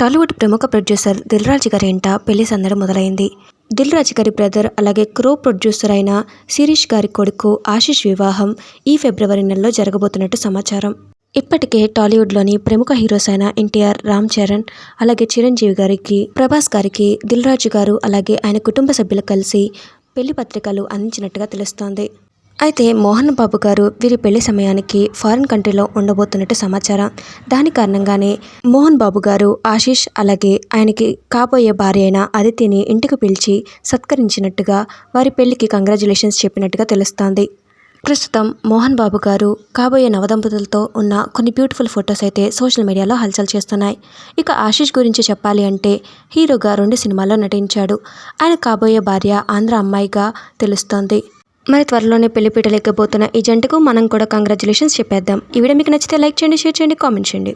టాలీవుడ్ ప్రముఖ ప్రొడ్యూసర్ దిల్ రాజు గారి ఇంట పెళ్ళి సందడి మొదలైంది. దిల్ రాజు గారి బ్రదర్ అలాగే క్రో ప్రొడ్యూసర్ అయిన శిరీష్ గారి కొడుకు ఆశీష్ వివాహం ఈ ఫిబ్రవరి నెలలో జరగబోతున్నట్టు సమాచారం. ఇప్పటికే టాలీవుడ్లోని ప్రముఖ హీరోస్ అయిన ఎన్టీఆర్ రామ్ చరణ్ అలాగే చిరంజీవి గారికి ప్రభాస్ గారికి దిల్ రాజు గారు అలాగే ఆయన కుటుంబ సభ్యులు కలిసి పెళ్ళి పత్రికలు అందించినట్టుగా తెలుస్తోంది. అయితే మోహన్ బాబు గారు వీరి పెళ్ళి సమయానికి ఫారిన్ కంట్రీలో ఉండబోతున్నట్టు సమాచారం. దాని కారణంగానే మోహన్ బాబు గారు ఆశీష్ అలాగే ఆయనకి కాబోయే భార్య అయిన అదితిని ఇంటికి పిలిచి సత్కరించినట్టుగా వారి పెళ్ళికి కంగ్రాచులేషన్స్ చెప్పినట్టుగా తెలుస్తోంది. ప్రస్తుతం మోహన్ బాబు గారు కాబోయే నవదంపతులతో ఉన్న కొన్ని బ్యూటిఫుల్ ఫొటోస్ అయితే సోషల్ మీడియాలో హల్చల్ చేస్తున్నాయి. ఇక ఆశీష్ గురించి చెప్పాలి అంటే హీరోగా రెండు సినిమాల్లో నటించాడు. ఆయన కాబోయే భార్య ఆంధ్ర అమ్మాయిగా తెలుస్తోంది. మరి త్వరలోనే పెళ్ళిపీటలు ఎక్కబోతున్న ఈ జంటకు మనం కూడా కంగ్రాచులేషన్స్ చెప్పేద్దాం. ఈ వీడియో మీకు నచ్చితే లైక్ చేయండి షేర్ చేయండి కామెంట్ చేయండి.